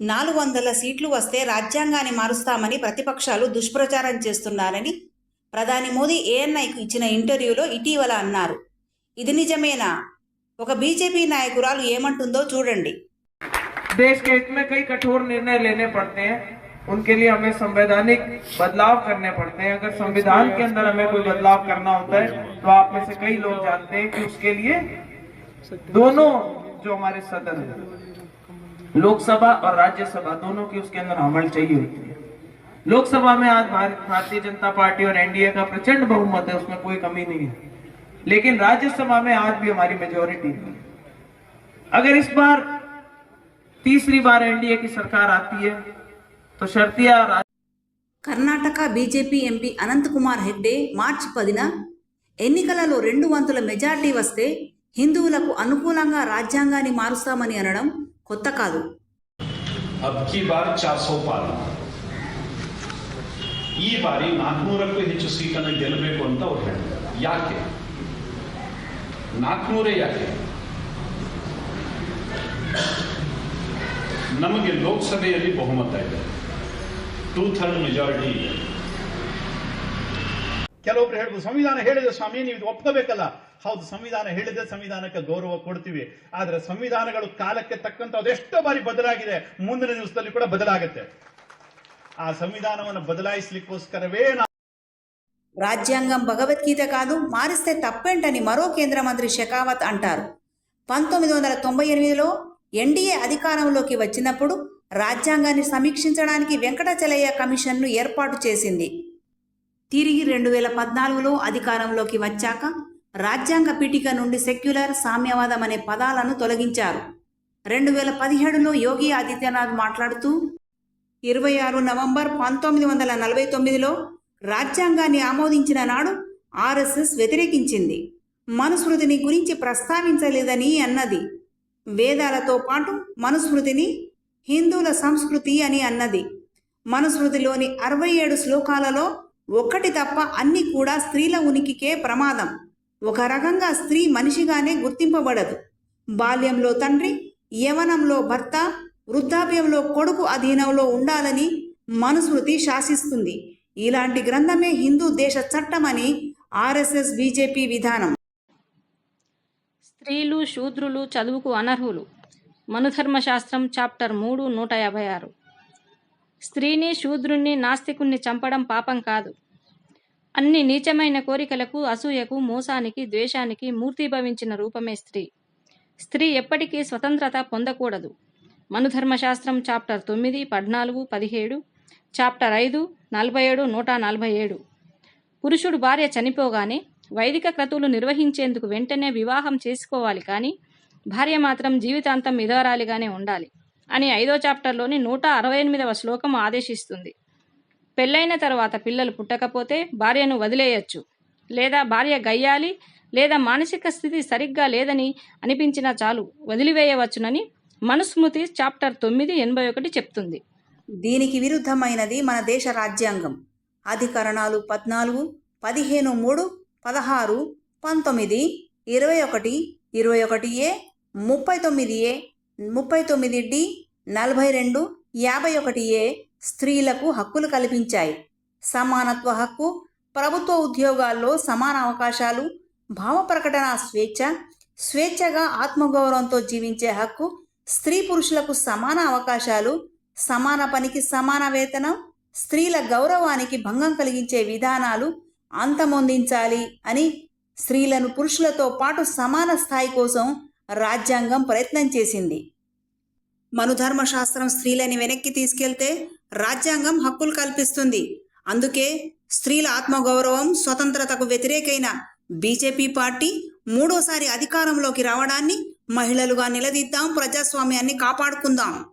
నాలుగు వందల సీట్లు వస్తే రాజ్యాంగాన్ని మారుస్తామని ప్రతిపక్షాలు దుష్ప్రచారం చేస్తున్నారని ప్రధాని మోదీ ఏఎన్ఐకు ఇచ్చిన ఇంటర్వ్యూలో ఇటీవల అన్నారు ఇది నిజమేనా ఒక బీజేపీ నాయకురాలు ఏమంటుందో చూడండి देश के हित में कई कठोर निर्णय लेने पड़ते हैं उनके लिए हमें संवैधानिक बदलाव करने पड़ते हैं अगर संविधान के अंदर हमें कोई बदलाव करना होता है तो आप में से कई लोग जानते हैं कि उसके लिए दोनों जो हमारे सदन है लोकसभा और राज्यसभा दोनों की उसके अंदर अमल चाहिए होती है लोकसभा में आज भारत भारतीय जनता पार्टी और एनडीए का प्रचंड बहुमत है उसमें कोई कमी नहीं है लेकिन राज्यसभा में आज भी हमारी मेजोरिटी नहीं है अगर इस बार तीसरी बार एनडीए की सरकार आती है तो शर्तिया रा- కర్ణాటక బీజేపీ ఎంపీ అనంతకుమార్ హెగ్డే మార్చి పదిన ఎన్నికలలో రెండు వంతుల మెజార్టీ వస్తే హిందువులకు అనుకూలంగా రాజ్యాంగాన్ని మారుస్తామని అనడం కొత్త కాదు అబ్కి బార్ ಈ ಬಾರಿ ನಾಲ್ಕುನೂರಕ್ಕೂ ಹೆಚ್ಚು ಸೀಟನ್ನು ಗೆಲ್ಲಬೇಕು ಅಂತ ಅವ್ರು ಹೇಳಿದ್ದಾರೆ ಯಾಕೆ? ನಾಲ್ಕುನೂರೇ ಯಾಕೆ? ನಮಗೆ ಲೋಕಸಭೆಯಲ್ಲಿ ಬಹುಮತ ಇದೆ. ಟೂ ಥರ್ಡ್ ಮೆಜಾರಿಟಿ ಇದೆ. ಕೆಲವೊಬ್ರು ಹೇಳ್ಬೋದು ಸಂವಿಧಾನ ಹೇಳಿದೆ ಸ್ವಾಮಿ ನೀವು ಇದು ಒಪ್ಕೋಬೇಕಲ್ಲ ಹೌದು ಸಂವಿಧಾನ ಹೇಳಿದೆ ಸಂವಿಧಾನಕ್ಕೆ ಗೌರವ ಕೊಡ್ತೀವಿ ಆದ್ರೆ ಸಂವಿಧಾನಗಳು ಕಾಲಕ್ಕೆ ತಕ್ಕಂತ ಅದೆಷ್ಟೋ ಬಾರಿ ಬದಲಾಗಿದೆ ಮುಂದಿನ ದಿವಸದಲ್ಲಿ ಕೂಡ ಬದಲಾಗುತ್ತೆ ಆ ಸಂವಿಧಾನವನ್ನು ಬದಲಾಯಿಸಲಿಕ್ಕೋಸ್ಕರವೇ ನಾವು రాజ్యాంగం భగవద్గీత కాదు మారిస్తే తప్పేంటని మరో కేంద్ర మంత్రి షెకావత్ అంటారు పంతొమ్మిది వందల తొంభై ఎనిమిదిలో ఎన్డీఏ అధికారంలోకి వచ్చినప్పుడు రాజ్యాంగాన్ని సమీక్షించడానికి వెంకటాచలయ్య కమిషన్ను ఏర్పాటు చేసింది తిరిగి రెండు వేల పద్నాలుగులో అధికారంలోకి వచ్చాక రాజ్యాంగ పీఠిక నుండి సెక్యులర్ సామ్యవాదం అనే పదాలను తొలగించారు. రెండు వేల పదిహేడులో యోగి ఆదిత్యనాథ్ మాట్లాడుతూ ఇరవై ఆరు నవంబర్ పంతొమ్మిది వందల నలభై తొమ్మిదిలో రాజ్యాంగాన్ని ఆమోదించిన నాడు ఆర్ఎస్ఎస్ వ్యతిరేకించింది. మనుస్మృతిని గురించి ప్రస్తావించలేదని అన్నది. వేదాలతో పాటు మనుస్మృతిని హిందువుల సంస్కృతి అని అన్నది. మనుస్మృతిలోని అరవై ఏడు శ్లోకాలలో ఒక్కటి తప్ప అన్నీ కూడా స్త్రీల ఉనికికే ప్రమాదం. ఒక రకంగా స్త్రీ మనిషిగానే గుర్తింపబడదు. బాల్యంలో తండ్రి యవనంలో భర్త వృద్ధాప్యంలో కొడుకు అధీనంలో ఉండాలని మనుస్మృతి శాసిస్తుంది. ఇలాంటి గ్రంథమే హిందూ దేశ చట్టమని ఆర్ఎస్ఎస్ బీజేపీ విధానం. స్త్రీలు శూద్రులు చదువుకు అనర్హులు. మనుధర్మశాస్త్రం చాప్టర్ మూడు నూట యాభై ఆరు. స్త్రీని శూద్రుణ్ణి నాస్తికుణ్ణి చంపడం పాపం కాదు. అన్ని నీచమైన కోరికలకు అసూయకు మోసానికి ద్వేషానికి మూర్తిభవించిన రూపమే స్త్రీ. స్త్రీ ఎప్పటికీ స్వతంత్రత పొందకూడదు. మనుధర్మశాస్త్రం చాప్టర్ తొమ్మిది పద్నాలుగు పదిహేడు చాప్టర్ ఐదు నలభై ఏడు నూట నలభై ఏడు పురుషుడు భార్య చనిపోగానే వైదిక క్రతువులు నిర్వహించేందుకు వెంటనే వివాహం చేసుకోవాలి కానీ భార్య మాత్రం జీవితాంతం విధవరాలిగానే ఉండాలి. అని ఐదో చాప్టర్లోని నూట అరవై ఎనిమిదవ శ్లోకం ఆదేశిస్తుంది. పెళ్ళైన తర్వాత పిల్లలు పుట్టకపోతే భార్యను వదిలేయచ్చు. లేదా భార్య గయ్యాలి లేదా మానసిక స్థితి సరిగ్గా లేదని అనిపించినా చాలు వదిలివేయవచ్చునని మనుస్మృతి చాప్టర్ తొమ్మిది ఎనభై ఒకటి చెప్తుంది. దీనికి విరుద్ధమైనది మన దేశ రాజ్యాంగం. అధికరణాలు పద్నాలుగు పదిహేను మూడు పదహారు పంతొమ్మిది ఇరవై ఒకటి ఇరవై ఒకటి ఏ ముప్పై తొమ్మిది ఏ ముప్పై తొమ్మిది డి నలభై రెండు యాభై ఒకటి ఏ స్త్రీలకు హక్కులు కల్పించాయి. సమానత్వ హక్కు ప్రభుత్వ ఉద్యోగాల్లో సమాన అవకాశాలు భావ ప్రకటన స్వేచ్ఛ స్వేచ్ఛగా ఆత్మగౌరవంతో జీవించే హక్కు స్త్రీ పురుషులకు సమాన అవకాశాలు సమాన పనికి సమాన వేతనం స్త్రీల గౌరవానికి భంగం కలిగించే విధానాలు అంతమొందించాలి అని స్త్రీలను పురుషులతో పాటు సమాన స్థాయి కోసం రాజ్యాంగం ప్రయత్నం చేసింది. మనుధర్మశాస్త్రం స్త్రీలని వెనక్కి తీసుకెళ్తే రాజ్యాంగం హక్కులు కల్పిస్తుంది. అందుకే స్త్రీల ఆత్మగౌరవం స్వతంత్రతకు వ్యతిరేకైన బీజేపీ పార్టీ మూడోసారి అధికారంలోకి రావడాన్ని మహిళలుగా నిలదీద్దాం ప్రజాస్వామ్యాన్ని కాపాడుకుందాం.